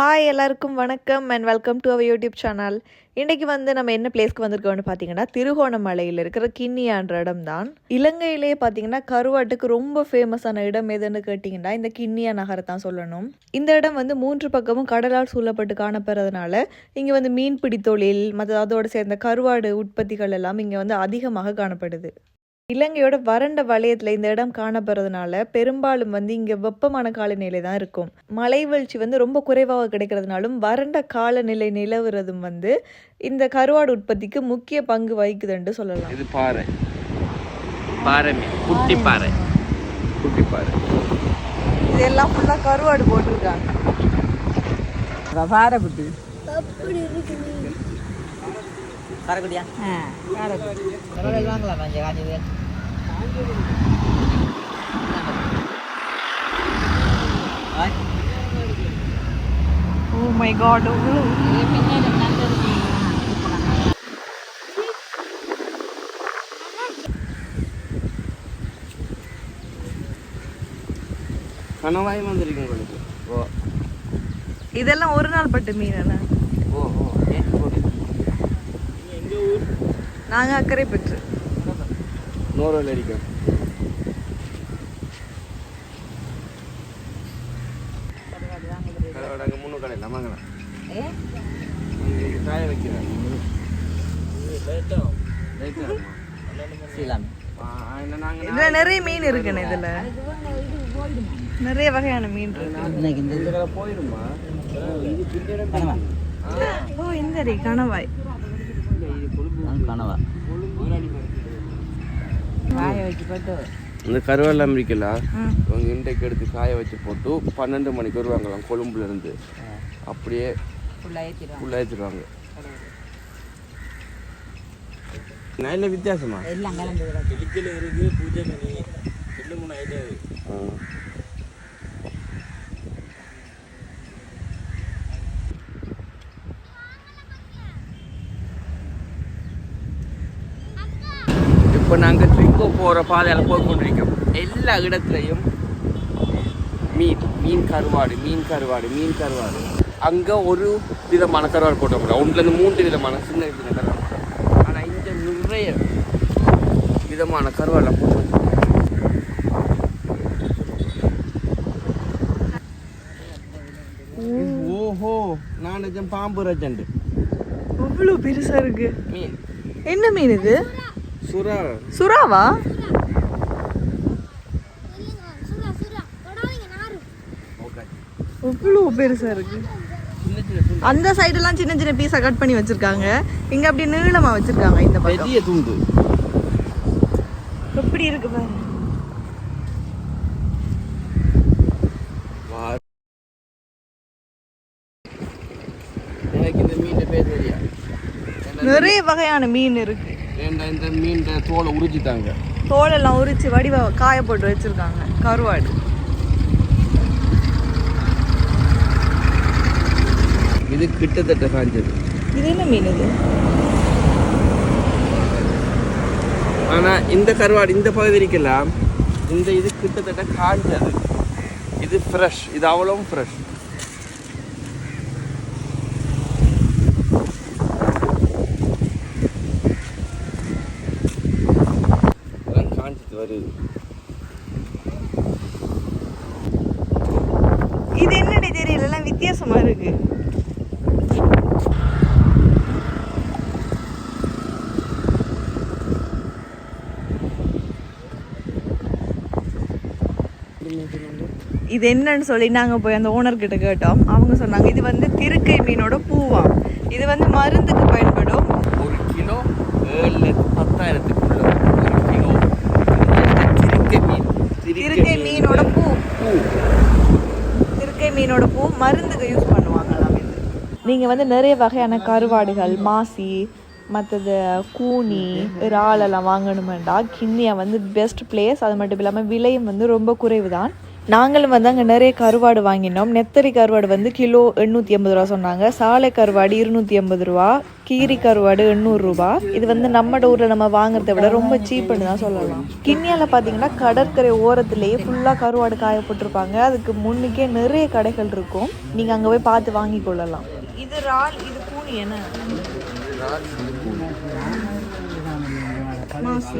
Hi எல்லாருக்கும் வணக்கம் and welcome to our YouTube channel இன்றைக்கி வந்து நம்ம என்ன பிளேஸ்க்கு வந்திருக்கோம்னு பார்த்தீங்கன்னா திருகோணமலையில் இருக்கிற கிண்ணியான்ற இடம் தான் இலங்கையிலேயே பார்த்தீங்கன்னா கருவாட்டுக்கு ரொம்ப ஃபேமஸான இடம் எதுன்னு கேட்டிங்கன்னா இந்த கிண்ணியா நகரை தான் சொல்லணும். இந்த இடம் வந்து மூன்று பக்கமும் கடலால் சூழப்பட்டு காணப்படுறதுனால இங்கே வந்து மீன்பிடி தொழில் மற்ற அதோடு சேர்ந்த கருவாடு உற்பத்திகள் எல்லாம் இங்கே வந்து அதிகமாக காணப்படுது. இலங்கையோட வறண்ட வலயத்தில் இந்த இடம் காணப்படுறதுனால பெரும்பாலும் வந்து இங்கே வெப்பமான காலநிலை தான் இருக்கும். மழை வீழ்ச்சி வந்து ரொம்ப குறைவாக கிடைக்கிறதுனாலும் வறண்ட காலநிலை நிலவுறதும் வந்து இந்த கருவாடு உற்பத்திக்கு முக்கிய பங்கு வகிக்குதுன்னு சொல்லலாம். இது பாறை. பாறை குட்டி பாறை. குட்டி பாறை. இதெல்லாம் ஃபுல்லாக கருவாடு போட்டிருக்காங்க. பாறைக்குட்டி காரைக்குட்டியா ஆ காரைக்குட்டி பரவாயில்ல வாங்கலாம். கொஞ்சம் காஞ்சி ஓ மை காட் கணவாய் வந்திருக்கு உங்களுக்கு. ஓ. இதெல்லாம் ஒரு நாள் பட்டு மீன் ஓ ஓ. நாங்கள் அக்கறை பெற்று. நூறுவல் அடிக்கும் கருவாடு அங்கே மூணு கடை இல்லை வாங்கலாம் இங்கே காய வைக்கிறேன் இதில் நிறைய மீன் இருக்குண்ணே இதில் நிறைய வகையான மீன் இருக்கு இந்த போயிடுமா கனவா ஓ இந்த கணவாய் கனவா காய வச்சு போட்டு இந்த கருவாள் அமெரிக்கலாம் ம். இவங்க இன்றைக்கு எடுத்து காய வச்சு போட்டு பன்னெண்டு மணிக்கு வருவாங்களாம் கொழும்புல இருந்து அப்படியே ஃபுல்லாக ஏற்றிடுவாங்க ஃபுல்லாக வச்சிருவாங்க நல்ல வித்தியாசமா? எல்லாம் கலந்து விடாது ஆ. இப்போ நாங்கள் ட்ரிங்கோ போகிற பாதையில் போய் கொண்டிருக்கோம் எல்லா இடத்துலையும் மீன் மீன் கருவாடு மீன் கருவாடு மீன் கருவாடு. அங்கே ஒரு விதமான கருவாடு போட்ட முடியும் ஒன்றுலேருந்து மூன்று விதமான சின்ன சின்ன கருவாடு ஆனால் இங்கே நிறைய விதமான கருவாடை போட்டு ஓஹோ நான் பாம்பு ரஜண்டு. அவ்வளோ பெருசா இருக்கு. மீன். என்ன மீன் இது? சுறா சுறாவா ஓகே அவ்வளோ பெருசா இருக்கு. அந்த சைடெல்லாம் சின்ன சின்ன பீஸா கட் பண்ணி வச்சிருக்காங்க. இங்க அப்படி நீளமா வச்சிருக்காங்க இந்த பெரிய துண்டு. எப்படி இருக்கு பாரு. வா. எனக்கு இந்த மீன் பேர் தெரியா நிறைய வகையான மீன் இருக்கு. இந்த மீன் தோலை உரிச்சிட்டாங்க? தோலெல்லாம் உரிச்சு வடிவ காய போட்டு வச்சிருக்காங்க கருவாடு. இது கிட்டத்தட்ட காஞ்சது இது என்ன மீன் இது? ஆனா இந்த கருவாடு இந்த பகுதி இருக்கலாம் இந்த இது கிட்டத்தட்ட காஞ்சது. இது ஃப்ரெஷ் இது அவ்வளவும் ஃப்ரெஷ் வருது இது என்னடி தெரியல? எல்லாம் வித்தியாசமா இருக்கு. இது என்னன்னு சொல்லி நாங்க போய் அந்த ஓனர் கிட்ட கேட்டோம். அவங்க சொன்னாங்க இது வந்து திருக்கை மீனோட பூவாம் இது வந்து மருந்துக்கு பயன்படும். ஒரு கிலோ ஏழு பத்தாயிரத்துக்குள்ள ஒரு கிலோ திருக்கை மீன் திருக்கை மீனோட பூ பூ திருக்கை மீனோட பூ மருந்துக்கு யூஸ் பண்ணுவாங்களாம் இது நீங்கள் வந்து நிறைய வகையான கருவாடுகள் மாசி மற்றது கூனி இறாலெல்லாம் வாங்கணுமெண்டா. கிண்ணியா வந்து பெஸ்ட் பிளேஸ் அது மட்டும் இல்லாமல் விலையும் வந்து ரொம்ப குறைவு தான் நாங்களும் வந்து அங்கே நிறைய கருவாடு வாங்கினோம். நெத்தரி கருவாடு வந்து கிலோ எண்ணூற்றி ஐம்பது ரூபா சொன்னாங்க. சாலை கருவாடு இருநூற்றி ஐம்பது ரூபா. கீரி கருவாடு எண்ணூறுரூபா இது வந்து நம்ம ஊரில் நம்ம வாங்குறதை விட ரொம்ப சீப்புன்னு தான் சொல்லலாம். கிண்ணியாவில் பார்த்தீங்கன்னா கடற்கரை ஓரத்துலேயே ஃபுல்லாக கருவாடு காயப்பட்டிருப்பாங்க. அதுக்கு முன்னுக்கே நிறைய கடைகள் இருக்கும். நீங்கள் அங்கே போய் பார்த்து வாங்கி கொள்ளலாம். இது ரால் இது பூனி என்ன? மாசு.